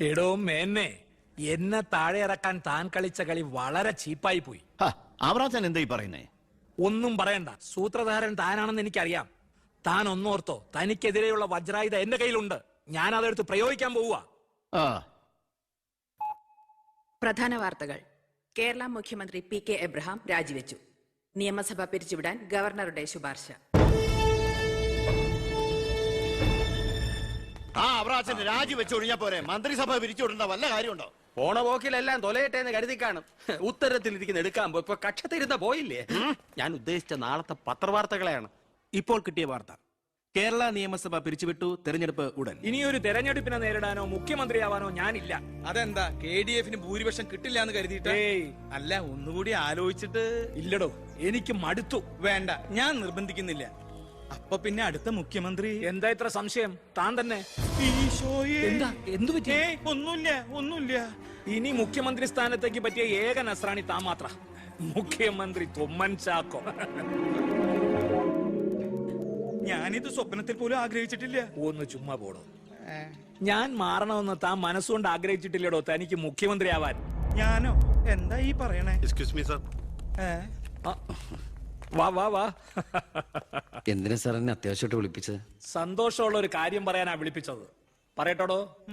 എടോ മേന്നെ എന്നെ താഴെ ഇറക്കാൻ താൻ കളിച്ച കളി വളരെ ചീപ്പായി പോയി. അവറാച്ചൻ എന്തായി ഈ പറയുന്നേ? ഒന്നും പറയണ്ട. സൂത്രധാരൻ താനാണെന്ന് എനിക്കറിയാം. താൻ ഒന്നോർത്തോ തനിക്കെതിരെയുള്ള വജ്രായുധ എന്റെ കയ്യിലുണ്ട്. ഞാൻ അതെടുത്ത് പ്രയോഗിക്കാൻ പോവുക. പ്രധാന വാർത്തകൾ. കേരള മുഖ്യമന്ത്രി പി കെ എബ്രഹാം രാജിവെച്ചു. നിയമസഭ പിരിച്ചുവിടാൻ ഗവർണറുടെ ശുപാർശ. ആ അവറാച്ചൻ രാജി വെച്ചൊഴിഞ്ഞാ പോരെ. മന്ത്രിസഭ പിരിച്ചുവിടേണ്ട വല്ല കാര്യമുണ്ടോ? പോണ പോക്കിലെല്ലാം തൊലയട്ടെ എന്ന് കരുതി കാണും. ഉത്തരത്തിലിരിക്കുന്ന എടുക്കാൻ പോയി ഇപ്പൊ കക്ഷത്തിരുന്ന പോയില്ലേ? ഞാൻ ഉദ്ദേശിച്ച നാളത്തെ പത്രവാർത്തകളെയാണ്. ഇപ്പോൾ കിട്ടിയ വാർത്ത. കേരള നിയമസഭ പിരിച്ചുവിട്ടു തെരഞ്ഞെടുപ്പ് ഉടൻ. ഇനിയൊരു തെരഞ്ഞെടുപ്പിനെ നേരിടാനോ മുഖ്യമന്ത്രിയാവാനോ ഞാനില്ല. അതെന്താ കെ ഡി എഫിന് ഭൂരിപക്ഷം കിട്ടില്ല എന്ന് കരുതിയിട്ട് അല്ല ഒന്നുകൂടി ആലോചിച്ചിട്ട് ഇല്ലടോ. എനിക്ക് മടുത്തു. വേണ്ട ഞാൻ നിർബന്ധിക്കുന്നില്ല. അപ്പൊ പിന്നെ അടുത്ത മുഖ്യമന്ത്രി? എന്താ ഇത്ര സംശയം? താൻ തന്നെ. ഈശോയേ. എന്താ? എന്തു പറ്റി? ഏയ്, ഒന്നുമില്ല ഒന്നുമില്ല. ഇനി മുഖ്യമന്ത്രി സ്ഥാനത്തേക്ക് പറ്റിയ ഏക നസ്രാണി താൻ മാത്ര. മുഖ്യമന്ത്രി തുമ്മൻ ചാക്കോ. ഞാനിത് സ്വപ്നത്തിൽ പോലും ആഗ്രഹിച്ചിട്ടില്ല. ഒന്ന് ചുമ്മാ പോടോ. ഞാൻ മാറണമെന്ന് താൻ മനസ്സുകൊണ്ട് ആഗ്രഹിച്ചിട്ടില്ലടോ തനിക്ക് മുഖ്യമന്ത്രിയാവാൻ ഞാനോ? എന്താ ഈ പറയണേ? എക്സ്ക്യൂസ് മീ സർ ഏ? ആ, വാ വാ വാ. എന്തിനാ സാർ എന്നെ അത്യാവശ്യമായിട്ട് വിളിപ്പിച്ചത്? സന്തോഷമുള്ള ഒരു കാര്യം പറയാനാ വിളിപ്പിച്ചത്. പറയട്ടോടോ?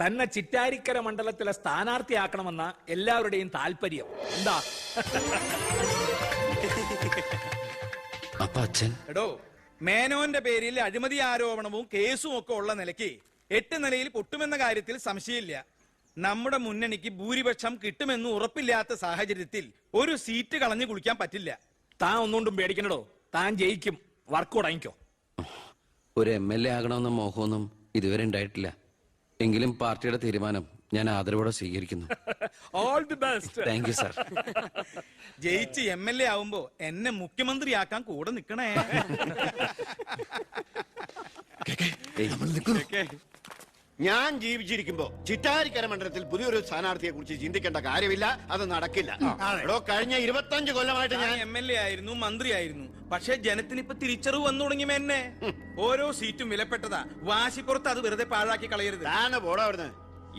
തന്നെ ചിറ്റാരിക്കര മണ്ഡലത്തിലെ സ്ഥാനാർത്ഥിയാക്കണമെന്ന എല്ലാവരുടെയും താല്പര്യം. എന്താ? അപ്പൊ അച്ഛൻ? എടോ മേനോന്റെ പേരിൽ അഴിമതി ആരോപണവും കേസും ഒക്കെ ഉള്ള നിലയ്ക്ക് എട്ട് നിലയിൽ പൊട്ടുമെന്ന കാര്യത്തിൽ സംശയമില്ല. നമ്മുടെ മുന്നണിക്ക് ഭൂരിപക്ഷം കിട്ടുമെന്ന് ഉറപ്പില്ലാത്ത സാഹചര്യത്തിൽ ഒരു സീറ്റ് കളഞ്ഞു കുളിക്കാൻ പറ്റില്ല. താൻ ഒന്നുകൊണ്ടും പേടിക്കണടോ താൻ ജയിക്കും വർക്ക് ഉടങ്ങിക്കോ ഒരു എം എൽ എ ആകണമെന്ന മോഹമൊന്നും ഇതുവരെ ഉണ്ടായിട്ടില്ല എങ്കിലും പാർട്ടിയുടെ തീരുമാനം ഞാൻ ആദരവോടെ സ്വീകരിക്കുന്നു all the best thank you sir ജയിച്ച് എം എൽ എ ആവുമ്പോ എന്നെ മുഖ്യമന്ത്രിയാക്കാൻ കൂടെ നിക്കണേ ഞാൻ ജീവിച്ചിരിക്കുമ്പോ ചിറ്റാരിക്കര മണ്ഡലത്തിൽ പുതിയൊരു സ്ഥാനാർത്ഥിയെ കുറിച്ച് ചിന്തിക്കേണ്ട കാര്യമില്ല. അത് നടക്കില്ല. എടോ കഴിഞ്ഞ ഇരുപത്തഞ്ച് കൊല്ലമായിട്ട് ഞാൻ എം എൽ എ ആയിരുന്നു മന്ത്രിയായിരുന്നു പക്ഷെ ജനത്തിന് ഇപ്പൊ തിരിച്ചറിവ് വന്നു തുടങ്ങി എന്നെ ഓരോ സീറ്റും വിലപ്പെട്ടതാ. വാശിപ്പുറത്ത് അത് വെറുതെ പാഴാക്കി കളയരുത്. താനെ പോടാ അവിടുന്ന്.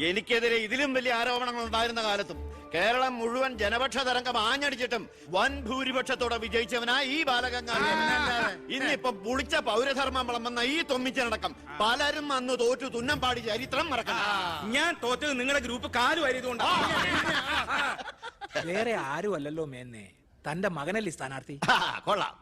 എനിക്കെതിരെ ഇതിലും വലിയ ആരോപണങ്ങൾ ഉണ്ടായിരുന്ന കാലത്തും കേരളം മുഴുവൻ ജനപക്ഷ തരംഗം ആഞ്ഞടിച്ചിട്ടും വൻ ഭൂരിപക്ഷത്തോടെ വിജയിച്ചവനാ ഈ ബാലഗംഗാധരൻ. ഇന്നിപ്പം പുളിച്ച പൗരധർമ്മം വിളമ്പുന്ന ഈ തൊമ്മിച്ചടക്കം പലരും അന്ന് തോറ്റു തുന്നം പാടി ചരിത്രം മറക്കണം. ഞാൻ തോറ്റത് നിങ്ങളുടെ ഗ്രൂപ്പ് കാലു വരിയതുകൊണ്ടാ വേറെ ആരും അല്ലല്ലോ മേന്നെ. തന്റെ മകനല്ലേ സ്ഥാനാർത്ഥി? കൊള്ളാം.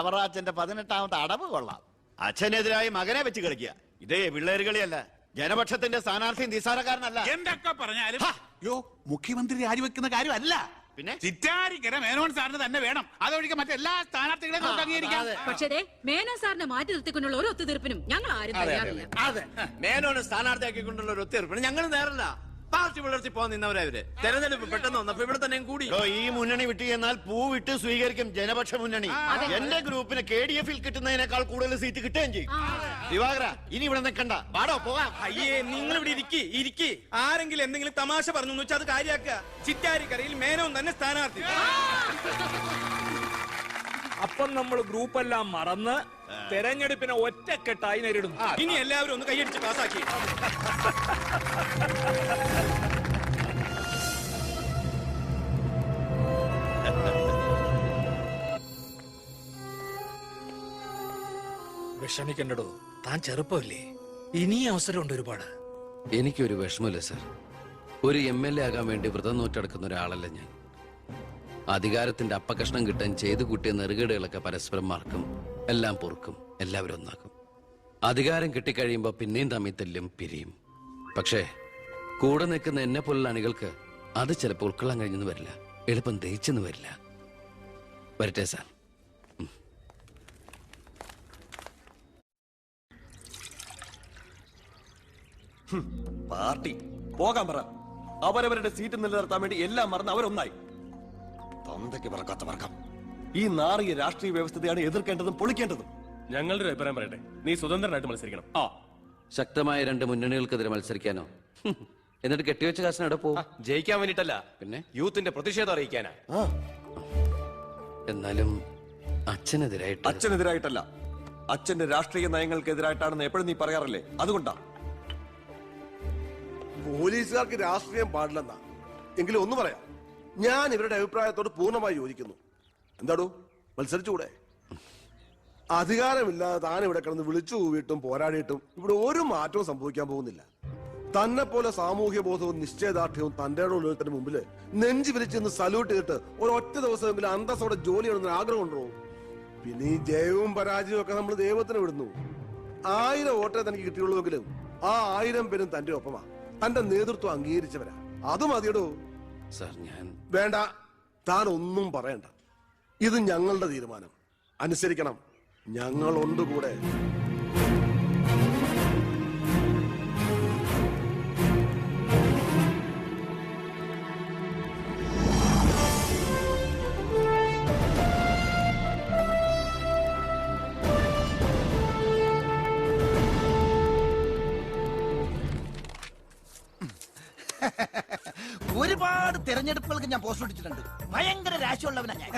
അവറാച്ചന്റെ പതിനെട്ടാമത്തെ അടവ് കൊള്ളാം. അച്ഛനെതിരായി മകനെ വെച്ച് കളിക്കുക. ഇതേ കളിയല്ല ജനപക്ഷത്തിന്റെ സ്ഥാനാർത്ഥി നിസാരക്കാരനല്ല എന്തൊക്കെ പറഞ്ഞാലും യോ മുഖ്യമന്ത്രി രാജിവെക്കുന്ന കാര്യമല്ല. പിന്നെ? ചിറ്റാരിക്കര മേനോൻ സാറിന് തന്നെ വേണം. അതൊഴികെ മറ്റെല്ലാ സ്ഥാനാർത്ഥികളെയും നമുക്ക് അംഗീകരിക്കാം. പക്ഷേ ദേ, മേനോൻ സാറിനെ മാറ്റി നിർത്തിക്കൊണ്ടുള്ള ഒരു ഒത്തുതീർപ്പിനും ഞങ്ങൾ ആരും തയ്യാറില്ല. അതെ. മേനോനെ സ്ഥാനാർത്ഥിയാക്കിക്കൊണ്ടുള്ള ഒരു ഒത്തുതീർപ്പിനും ഞങ്ങൾ നേരല്ല പാർട്ടി പുലർത്തി പോകാൻ നിന്നവരവര് തെരഞ്ഞെടുപ്പ് പെട്ടെന്ന് വന്നപ്പോ ഇവിടെ തന്നെയും കൂടി. ഓ, ഈ മുന്നണി വിട്ട് എന്നാൽ പൂ വിട്ട് സ്വീകരിക്കും ജനപക്ഷ മുന്നണി. എന്റെ ഗ്രൂപ്പിന് കെ ഡി എഫിൽ കിട്ടുന്നതിനേക്കാൾ കൂടുതൽ സീറ്റ് കിട്ടുകയും ചെയ്യും. ദിവാകര ഇനി ഇവിടെ നിൽക്കണ്ട. പാടോ പോകാം. അയ്യേ നിങ്ങൾ ഇവിടെ ഇരിക്കി ഇരിക്കി. ആരെങ്കിലും എന്തെങ്കിലും തമാശ പറഞ്ഞു വെച്ചാൽ അത് കാര്യാക്കുക. ചിറ്റാരിക്കരയിൽ മേനോൻ തന്നെ സ്ഥാനാർത്ഥി. അപ്പം നമ്മൾ ഗ്രൂപ്പ് എല്ലാം മറന്ന് തെരഞ്ഞെടുപ്പിനെ ഒറ്റക്കെട്ടായി നേരിടും ഇനി എല്ലാവരും ഒന്ന് കൈയടിച്ച് പാസാക്കി വിഷമിക്കണ്ടടോ. താൻ ചെറുപ്പമില്ലേ? ഇനി അവസരമുണ്ട് ഒരുപാട്. എനിക്കൊരു വിഷമമില്ല സർ. ഒരു എം എൽ എ ആകാൻ വേണ്ടി വ്രതം നോറ്റടക്കുന്ന ഒരാളല്ല ഞാൻ. അധികാരത്തിന്റെ അപ്പകഷ്ണം കിട്ടാൻ ചെയ്തു കൂട്ടിയ നെറുകേടുകളൊക്കെ പരസ്പരം മാർക്കും എല്ലാം പൊറുക്കും. എല്ലാവരും ഒന്നാക്കും. അധികാരം കിട്ടിക്കഴിയുമ്പോൾ പിന്നെയും തമ്മിൽ തെല്ലും പിരിയും. പക്ഷേ കൂടെ നിൽക്കുന്ന എന്നെ പോലുള്ള അണികൾക്ക് അത് ചിലപ്പോൾ ഉൾക്കൊള്ളാൻ കഴിഞ്ഞെന്ന് വരില്ല. എളുപ്പം ദഹിച്ചെന്ന് വരില്ല. വരട്ടെ സാർ. പാർട്ടി. പോകാൻ പറ. അവരവരുടെ സീറ്റ് നിലനിർത്താൻ വേണ്ടി എല്ലാം മറന്ന് അവരൊന്നായി. തൊന്തയ്ക്ക് പറക്കാത്ത വർഗം. ഈ നാറിയ രാഷ്ട്രീയ വ്യവസ്ഥതയാണ് എതിർക്കേണ്ടതും പൊളിക്കേണ്ടതും. ഞങ്ങളുടെ ഒരു അഭിപ്രായം പറയട്ടെ? നീ സ്വതന്ത്രനായിട്ട് മത്സരിക്കണം. ആ. ശക്തമായ രണ്ട് മുന്നണികൾക്കെതിരെ മത്സരിക്കാനോ? ഹും. എന്നിട്ട് കെട്ടിവെച്ച കാശിന് എവിടെ പോകും ജയിക്കാൻ വേണ്ടിട്ടല്ല പിന്നെ? യൂത്തിന്റെ പ്രതിഷേധം അറിയിക്കാനാ. എന്നാലും അച്ഛനെതിരായിട്ട് അച്ഛനെതിരായിട്ടല്ല. അച്ഛന്റെ രാഷ്ട്രീയ നയങ്ങൾക്കെതിരായിട്ടാണെന്ന് എപ്പോഴും നീ പറയാറില്ലേ? അതുകൊണ്ടാ. പോലീസുകാർക്ക് രാഷ്ട്രീയം പാടില്ലെന്നാ. എങ്കിലും ഒന്ന് പറയാം. ഞാൻ ഇവരുടെ അഭിപ്രായത്തോട് പൂർണമായി യോജിക്കുന്നു. എന്താടോ? മത്സരിച്ചുകൂടെ അധികാരമില്ലാതെ താൻ ഇവിടെ കിടന്ന് വിളിച്ചു കൂവിട്ടും പോരാടിയിട്ടും ഇവിടെ ഒരു മാറ്റവും സംഭവിക്കാൻ പോകുന്നില്ല. തന്നെ പോലെ സാമൂഹ്യ ബോധവും നിശ്ചയദാർഢ്യവും തന്റെ ഉള്ളതിന് മുമ്പിൽ നെഞ്ചു നിന്ന് സല്യൂട്ട് ചെയ്തിട്ട് ഒരൊറ്റ ദിവസം മുമ്പിൽ അന്തസ്സോടെ ജോലി ചെയ്യണമെന്ന് ആഗ്രഹം ഉണ്ടോ? പിന്നെ ഈ ജയവും പരാജയവും ഒക്കെ നമ്മൾ ദൈവത്തിന് വിടുന്നു. ആയിരം വോട്ടേ തനിക്ക് കിട്ടിയുള്ളൂവെങ്കിലും ആ ആയിരം പേരും തന്റെ ഒപ്പമാ. തന്റെ നേതൃത്വം അംഗീകരിച്ചവരാ. അത് മതിയടോ? സാർ ഞാൻ വേണ്ട. താൻ ഒന്നും പറയണ്ട. ഇത് ഞങ്ങളുടെ തീരുമാനം. അനുസരിക്കണം. ഞങ്ങളുണ്ട് കൂടെ. തെരഞ്ഞെടുപ്പുകൾക്ക് ഞാൻ പോസ്റ്റർ ഒട്ടിച്ചിട്ടുണ്ട് ഭയങ്കര രാശിയുള്ളവനാ ഞാൻ.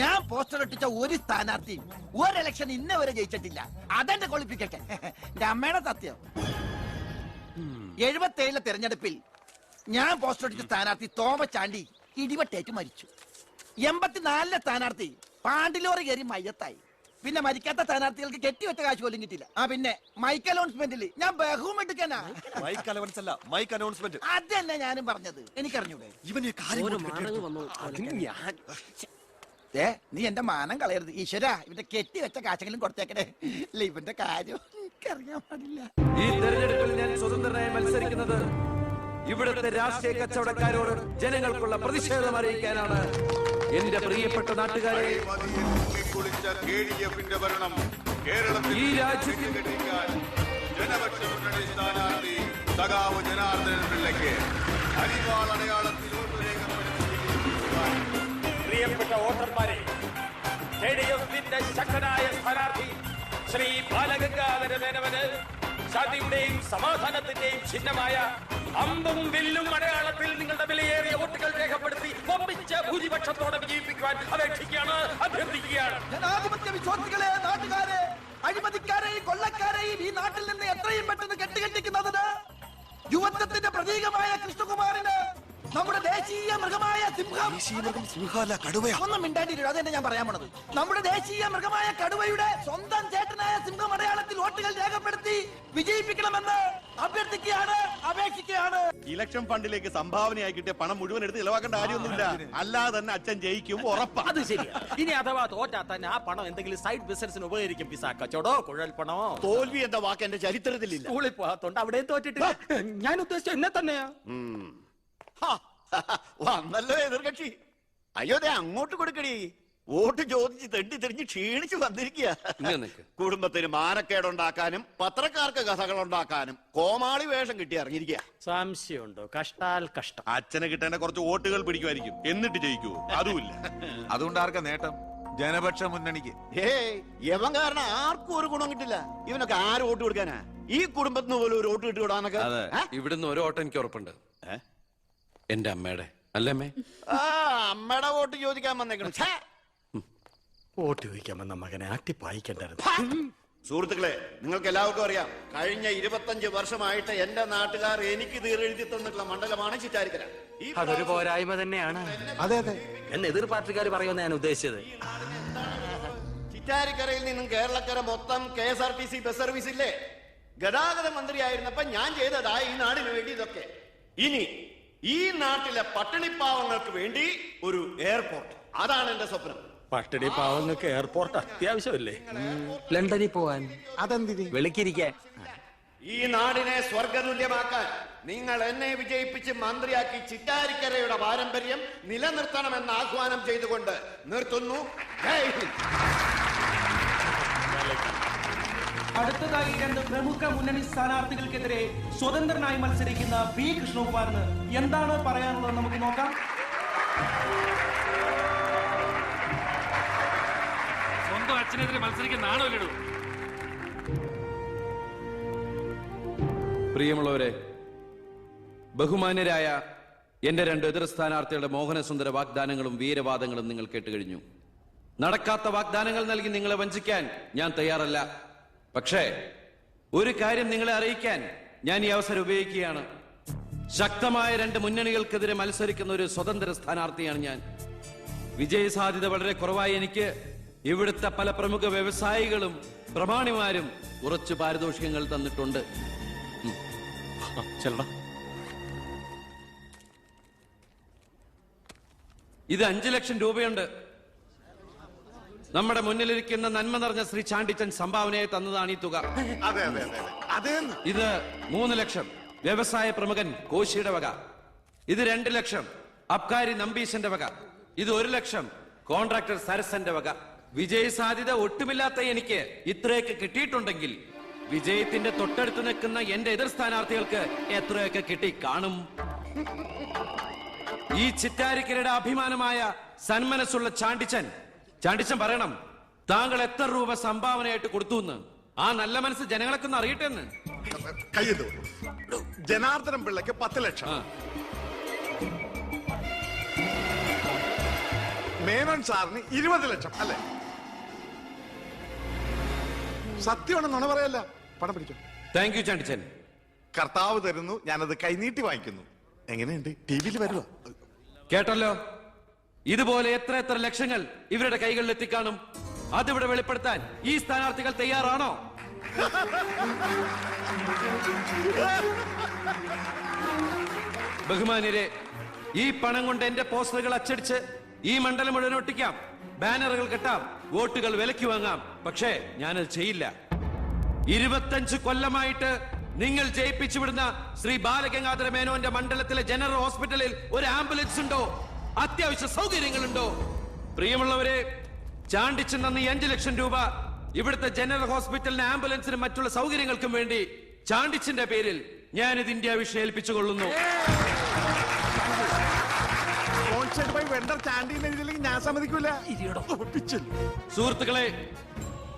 ഞാൻ പോസ്റ്റർ ഒട്ടിച്ച ഒരു സ്ഥാനാർത്ഥിയും ഒരു ഇലക്ഷൻ ഇന്ന വരെ ജയിച്ചിട്ടില്ല. അതെന്റെ ക്വാളിഫിക്കേഷൻ എന്റെ അമ്മയുടെ സത്യം. എഴുപത്തേഴിലെ തെരഞ്ഞെടുപ്പിൽ ഞാൻ പോസ്റ്റർ ഒട്ടിച്ച സ്ഥാനാർത്ഥി തോമച്ചാണ്ടി ഇടിവട്ടേറ്റ് മരിച്ചു. എൺപത്തിനാലിലെ സ്ഥാനാർത്ഥി പാണ്ടിലോറി കയറി മയ്യത്തായി പിന്നെ മരിക്കാത്ത സ്ഥാനാർത്ഥികൾക്ക് കെട്ടിവെച്ച കാശ് പോലും കിട്ടില്ല ആ പിന്നെ മൈക്ക് അനൗൺസ്മെന്റിൽ ഞാൻ ബഹുമെടുക്കാനാ മൈക്ക് അലവൻസ് അല്ല മൈക്ക് അനൗൺസ്മെന്റ് അതന്നെ ഞാനും പറഞ്ഞത്. എനിക്കറിഞ്ഞൂടെ? ഇവനെ ഏ നീ എന്റെ മാനം കളയരുത്. ഈശ്വര ഇവന്റെ കെട്ടി വെച്ച കാശെങ്കിലും കൊടുത്തേക്കണേ. ഇല്ല ഇവന്റെ കാര്യം എനിക്കറിയാൻ പാടില്ല. ഈ തെരഞ്ഞെടുപ്പിൽ ഞാൻ സ്വതന്ത്രനായി മത്സരിക്കുന്നത് ഇവിടുത്തെ രാഷ്ട്രീയ കച്ചവടക്കാരോട് ജനങ്ങൾക്കുള്ള പ്രതിഷേധം അറിയിക്കാനാണ്. എന്റെ പ്രിയപ്പെട്ട നാട്ടുകാരെ കേരളത്തിൽ ഈ പ്രിയപ്പെട്ട വോട്ടർമാരെ കെ ഡി എഫിന്റെ ശക്തനായ സ്ഥാനാർത്ഥി ശ്രീ ബാലഗംഗാധര മേനവന് ശാന്തിയുടെയും സമാധാനത്തിന്റെയും ചിഹ്നമായ അമ്പും വില്ലും മലയാളത്തിൽ നിങ്ങളുടെ വിലയേറിയ വോട്ടുകൾ രേഖപ്പെടുത്തി ഒപ്പിച്ച ഭൂരിപക്ഷത്തോടെ വിജയിപ്പിക്കാൻ അപേക്ഷിക്കുകയാണ് അഭ്യർത്ഥിക്കുകയാണ്. ജനാധിപത്യ വിശ്വാസികളെ നാട്ടുകാരെ അഴിമതിക്കാരെയും കൊള്ളക്കാരെയും ഈ നാട്ടിൽ നിന്ന് എത്രയും പെട്ടെന്ന് കെട്ടുകെട്ടിക്കുന്നതിന് യുവത്വത്തിന്റെ പ്രതീകമായ കൃഷ്ണകുമാറിന് നമ്മുടെ ദേശീയ മൃഗമായ സിംഹം. ഒന്നും മിണ്ടാണ്ടിരിക്കും അതന്നെ ഞാൻ പറയാൻ പോണത്. നമ്മുടെ ദേശീയ മൃഗമായ കടുവയുടെ സ്വന്തം ചേട്ടനായ സിംഹം അടയാളത്തിൽ വോട്ടുകൾ രേഖപ്പെടുത്തി വിജയിപ്പിക്കണമെന്ന് അഭ്യർത്ഥിക്കുകയാണ് അപേക്ഷിക്കുകയാണ്. ഇലക്ഷൻ ഫണ്ടിലേക്ക് സംഭാവനയായി കിട്ടിയ പണം മുഴുവൻ എടുത്ത് ഇളവാക്കേണ്ട കാര്യമൊന്നുമില്ല. അല്ലാതെ തന്നെ അച്ഛൻ ജയിക്കും ഉറപ്പാ. അത് ശരിയാ. ഇനി അഥവാ തോറ്റാ തന്നെ ആ പണം എന്തെങ്കിലും സൈഡ് ബിസിനസിന് ഉപകരിക്കും പിസ കച്ചവടോ കുഴൽ പണോ? തോൽവി എന്ന വാക്ക് എന്റെ ചരിത്രത്തിലില്ല സ്കൂളിൽ പോകാത്തോണ്ട് അവിടെ തോറ്റിട്ട് ഞാൻ ഉദ്ദേശിച്ച എന്നെ തന്നെയാ. വന്നല്ലോ എതിർകക്ഷി. അയ്യോ ദേ അങ്ങോട്ട് കൊടുക്കടി. വോട്ട് ചോദിച്ച് തെണ്ടി തിരിഞ്ഞ് ക്ഷീണിച്ച് വന്നിരിക്കുക. കുടുംബത്തിന് മാനക്കേടുണ്ടാക്കാനും പത്രക്കാർക്ക് കഥകൾ ഉണ്ടാക്കാനും കോമാളി വേഷം കിട്ടി ഇറങ്ങിയിരിക്കുക സംശയമുണ്ടോ? കഷ്ടാൽ കഷ്ടം. അച്ഛനെ കിട്ടേണ്ട കുറച്ച് വോട്ടുകൾ പിടിക്കുമായിരിക്കും. എന്നിട്ട് ജയിക്കൂ. അതുമില്ല. അതുകൊണ്ട് ആർക്കാ നേട്ടം? ജനപക്ഷ മുന്നണിക്ക്. ഏയ് യവൻ കാരണം ആർക്കും ഒരു ഗുണം കിട്ടില്ല. ഇവനൊക്കെ ആര് വോട്ട് കൊടുക്കാനാ? ഈ കുടുംബത്തിന് പോലും ഒരു വോട്ട് കിട്ടുകൂടാന്നൊക്കെ? ഇവിടുന്ന് ഒരു ഓട്ടം എനിക്ക് ഉറപ്പുണ്ട്. എന്റെ അമ്മയുടെ. അല്ലേ അമ്മേ? ആ അമ്മയുടെ വോട്ട് ചോദിക്കാൻ വന്നേക്കണം. ഛേ! വോട്ട് ചോദിക്കാൻ വന്ന മകനെ അട്ടിപ്പായിക്കണ്ടായിരുന്നു സുഹൃത്തുക്കളെ നിങ്ങൾക്ക് എല്ലാവർക്കും അറിയാം. കഴിഞ്ഞ ഇരുപത്തഞ്ച് വർഷമായിട്ട് എന്റെ നാട്ടുകാർ എനിക്ക് തീരെഴുതി തന്നിട്ടുള്ള മണ്ഡലമാണ് ചിറ്റാരിക്കര. അതൊരു പോരായ്മ തന്നെയാണ്. അതെ അതെ. എന്നെ എതിർ പാർട്ടിക്കാർ പറയുമെന്ന് ഞാൻ ഉദ്ദേശിച്ചത്. ചിറ്റാരിക്കരയിൽ നിന്നും കേരളക്കര മൊത്തം K S R T C bus service ഇല്ലേ? ഗതാഗത മന്ത്രിയായിരുന്നപ്പോ ഞാൻ ചെയ്തതാ ഈ നാടിന് വേണ്ടി ഇതൊക്കെ. ഇനി ഈ നാട്ടിലെ പട്ടിണിപ്പാവങ്ങൾക്ക് വേണ്ടി ഒരു എയർപോർട്ട്. അതാണ് എന്റെ സ്വപ്നം. പട്ടിണി പാവങ്ങൾക്ക് എയർപോർട്ട് അത്യാവശ്യമല്ലേ? ലണ്ടനിൽ പോവാൻ. അതെന്തിന്? വെളുക്കിരിക്കാൻ. ഈ നാടിനെ സ്വർഗതുല്യമാക്കാൻ നിങ്ങൾ എന്നെ വിജയിപ്പിച്ച് മന്ത്രിയാക്കി ചിറ്റാരിക്കരയുടെ പാരമ്പര്യം നിലനിർത്തണമെന്ന് ആഹ്വാനം ചെയ്തുകൊണ്ട് നിർത്തുന്നു. ജയ് അടുത്തതായി രണ്ട് പ്രമുഖ മുന്നണി സ്ഥാനാർത്ഥികൾക്കെതിരെ സ്വതന്ത്രനായി മത്സരിക്കുന്ന പി കൃഷ്ണകുമാറിന് എന്താണ് പറയാനുള്ളത് നമുക്ക് നോക്കാം. സ്വന്തം അച്ഛനെതിരെ മത്സരിക്കുന്ന ആണോ ഇല്ലടൂ പ്രിയമുള്ളവരെ ബഹുമാന്യരായ എന്റെ രണ്ട് എതിർ സ്ഥാനാർത്ഥികളുടെ മോഹനസുന്ദര വാഗ്ദാനങ്ങളും വീരവാദങ്ങളും നിങ്ങൾ കേട്ടുകഴിഞ്ഞു. നടക്കാത്ത വാഗ്ദാനങ്ങൾ നൽകി നിങ്ങളെ വഞ്ചിക്കാൻ ഞാൻ തയ്യാറല്ല. പക്ഷേ ഒരു കാര്യം നിങ്ങളെ അറിയിക്കാൻ ഞാൻ ഈ അവസരം ഉപയോഗിക്കുകയാണ്. ശക്തമായ രണ്ട് മുന്നണികൾക്കെതിരെ മത്സരിക്കുന്ന ഒരു സ്വതന്ത്ര സ്ഥാനാർത്ഥിയാണ് ഞാൻ. വിജയ സാധ്യത വളരെ കുറവായി എനിക്ക് ഇവിടുത്തെ പല പ്രമുഖ വ്യവസായികളും പ്രമാണിമാരും കുറച്ച് പാരിതോഷികങ്ങൾ തന്നിട്ടുണ്ട്. ചെല്ലടാ. ഇത് അഞ്ചു ലക്ഷം രൂപയുണ്ട്. നമ്മുടെ മുന്നിലിരിക്കുന്ന നന്മ നിറഞ്ഞ ശ്രീ ചാണ്ടിച്ചൻ സംഭാവനയായി തന്നതാണ് ഈ തുക. അതെ അതെ അതെ അതെ. ഇത് മൂന്ന് ലക്ഷം. വ്യവസായ പ്രമുഖൻ കോശിയുടെ വക. ഇത് രണ്ട് ലക്ഷം. അബ്കാരി നമ്പീശന്റെ വക. ഇത് ഒരു ലക്ഷം. കോൺട്രാക്ടർ സരസന്റെ വക. വിജയ സാധ്യത ഒട്ടുമില്ലാത്ത എനിക്ക് ഇത്രയൊക്കെ കിട്ടിയിട്ടുണ്ടെങ്കിൽ വിജയത്തിന്റെ തൊട്ടടുത്ത് നിൽക്കുന്ന എന്റെ എതിർ സ്ഥാനാർത്ഥികൾക്ക് എത്രയൊക്കെ കിട്ടി കാണും. ഈ ചിറ്റാരിക്കരയുടെ അഭിമാനമായ സന്മനസ്സുള്ള ചാണ്ടിച്ചൻ ചാണ്ടിച്ചൻ പറയണം താങ്കൾ എത്ര രൂപ സംഭാവനയായിട്ട് കൊടുത്തു എന്ന് ആ നല്ല മനസ്സ് ജനങ്ങളൊക്കെ ഒന്ന് അറിയട്ടെ എന്ന്. ജനാർദ്ദനം പിള്ളയ്ക്ക് പത്ത് ലക്ഷം. മേനോൻ സാറിന് ഇരുപത് ലക്ഷം അല്ലേ? സത്യമാണ് നുണ പറയല്ല. പണം പിടിക്കും താങ്ക് യു ചാണ്ടിച്ചൻ. കർത്താവ് തരുന്നു ഞാനത് കൈനീട്ടി വാങ്ങിക്കുന്നു. എങ്ങനെയുണ്ട്? ടി വിയിൽ വരുക കേട്ടല്ലോ? ഇതുപോലെ എത്ര എത്ര ലക്ഷങ്ങൾ ഇവരുടെ കൈകളിൽ എത്തിക്കാണും. അതിവിടെ വെളിപ്പെടുത്താൻ ഈ സ്ഥാനാർത്ഥികൾ തയ്യാറാണോ? ബഹുമാന്യരെ ഈ പണം കൊണ്ട് എന്റെ പോസ്റ്ററുകൾ അച്ചടിച്ച് ഈ മണ്ഡലം മുഴുവൻ ഒട്ടിക്കാം. ബാനറുകൾ കെട്ടാം. വോട്ടുകൾ വിലയ്ക്ക് വാങ്ങാം. പക്ഷേ ഞാനത് ചെയ്യില്ല. ഇരുപത്തഞ്ച് കൊല്ലമായിട്ട് നിങ്ങൾ ജയിപ്പിച്ചു വിടുന്ന ശ്രീ ബാലഗംഗാധര മേനോന്റെ മണ്ഡലത്തിലെ ജനറൽ ഹോസ്പിറ്റലിൽ ഒരു ആംബുലൻസ് ഉണ്ടോ? അത്യാവശ്യ സൗകര്യങ്ങളുണ്ടോ? പ്രിയമുള്ളവരെ ചാണ്ടിച്ചു നന്ദി അഞ്ചു ലക്ഷം രൂപ ഇവിടുത്തെ ജനറൽ ഹോസ്പിറ്റലിന് ആംബുലൻസിനും മറ്റുള്ള സൗകര്യങ്ങൾക്കും വേണ്ടി ചാണ്ടിച്ചിന്റെ പേരിൽ ഞാനിത് ഇന്ത്യ വെണ്ടർ എഴുതിയില്ലെങ്കിൽ ഞാൻ സമ്മതിക്കൂല. സുഹൃത്തുക്കളെ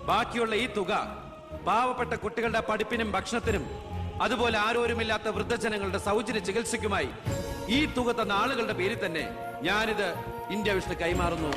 ബാക്കിയുള്ള ഈ തുക പാവപ്പെട്ട കുട്ടികളുടെ പഠിപ്പിനും ഭക്ഷണത്തിനും അതുപോലെ ആരോരുമില്ലാത്ത വൃദ്ധജനങ്ങളുടെ സൗജന്യ ചികിത്സയ്ക്കുമായി ഈ തുക തന്ന ആളുകളുടെ പേരിൽ തന്നെ ഞാനിത് ഇന്ത്യ വിഷ്ണു കൈമാറുന്നു.